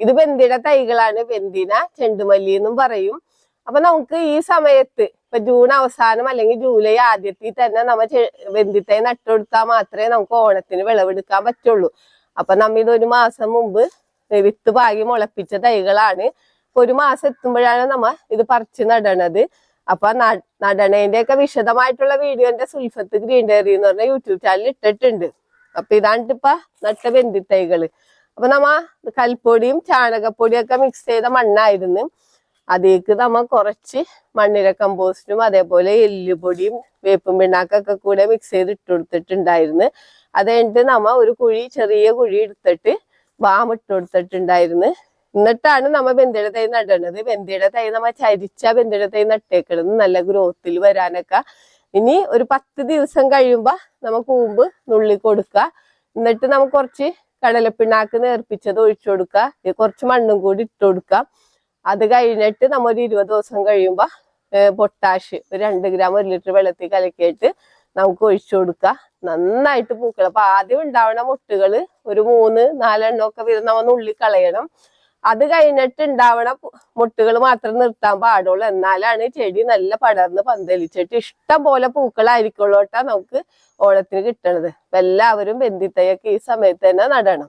ഇത് ബന്ദിയുടെ തൈകളാണ്. ബന്ദിന ചെണ്ടുമല്ലി എന്നും പറയും. അപ്പൊ നമുക്ക് ഈ സമയത്ത് ഇപ്പൊ ജൂൺ അവസാനം അല്ലെങ്കിൽ ജൂലൈ ആദ്യത്തിൽ തന്നെ നമ്മ ബന്ദിത്തൈ നട്ടുകൊടുത്താൽ മാത്രമേ നമുക്ക് ഓണത്തിന് വിളവെടുക്കാൻ പറ്റുള്ളൂ. അപ്പൊ നമ്മ ഇത് ഒരു മാസം മുമ്പ് വിത്ത് പാകി മുളപ്പിച്ച തൈകളാണ്. ഒരു മാസം എത്തുമ്പോഴാണ് നമ്മ ഇത് പറിച്ച് നടണത്. അപ്പൊ നടണേന്റെ ഒക്കെ വിശദമായിട്ടുള്ള വീഡിയോ എന്റെ സുൽഫത്ത് ഗ്രീൻ ഡയറി എന്ന് പറഞ്ഞ യൂട്യൂബ് ചാനൽ ഇട്ടിട്ടുണ്ട്. അപ്പൊ ഇതാണ് ഇപ്പൊ നട്ട ബന്ധിത്തൈകൾ. അപ്പൊ നമ്മ കൽപ്പൊടിയും ചാണകപ്പൊടിയും ഒക്കെ മിക്സ് ചെയ്ത മണ്ണായിരുന്നു. അതിലേക്ക് നമ്മ കുറച്ച് മണ്ണിര കമ്പോസ്റ്റും അതേപോലെ എല്ലുപൊടിയും വേപ്പും പിണ്ണാക്കൊക്കെ കൂടെ മിക്സ് ചെയ്ത് ഇട്ട് കൊടുത്തിട്ടുണ്ടായിരുന്നു. അത് കഴിഞ്ഞിട്ട് നമ്മ ഒരു കുഴി ചെറിയ കുഴി എടുത്തിട്ട് വാം ഇട്ട് കൊടുത്തിട്ടുണ്ടായിരുന്നു. എന്നിട്ടാണ് നമ്മ ബന്ധിയുടെ തൈ നടണത്. ബന്ധിയുടെ തൈ നമ്മ ചരിച്ച ബന്ധിയുടെ തൈ നട്ടേക്കണത്. നല്ല ഗ്രോത്തിൽ വരാനൊക്കെ. ഇനി ഒരു പത്ത് ദിവസം കഴിയുമ്പോ നമ്മ കൂമ്പ് നുള്ളി കൊടുക്കുക എന്നിട്ട് നമുക്ക് കുറച്ച് കടലപ്പിണ്ണാക്ക് നേർപ്പിച്ചത് ഒഴിച്ചു കൊടുക്കുക. കുറച്ച് മണ്ണും കൂടി ഇട്ട് കൊടുക്കുക. അത് കഴിഞ്ഞിട്ട് നമ്മൾ ഒരു ഇരുപത് ദിവസം കഴിയുമ്പോൾ പൊട്ടാഷ് ഒരു രണ്ട് ഗ്രാം ഒരു ലിറ്റർ വെള്ളത്തിൽ കലക്കിയിട്ട് നമുക്ക് ഒഴിച്ചു കൊടുക്കുക. നന്നായിട്ട് പൂക്കൾ അപ്പൊ ആദ്യം ഉണ്ടാവണ മുട്ടുകൾ ഒരു മൂന്ന് നാലെണ്ണമൊക്കെ വീതം നമ്മൾ നുള്ളി കളയണം. അത് കഴിഞ്ഞിട്ട് ഉണ്ടാവണ മുട്ടുകൾ മാത്രം നിർത്താൻ പാടുള്ളൂ. എന്നാലാണ് ചെടി നല്ല പടർന്ന് പന്തലിച്ചിട്ട് ഇഷ്ടം പോലെ പൂക്കളായിരിക്കുള്ളൂട്ടാ നമുക്ക് ഓണത്തിന് കിട്ടണത്. എല്ലാവരും ബന്ധിത്തയൊക്കെ ഈ സമയത്ത് തന്നെ നടണം.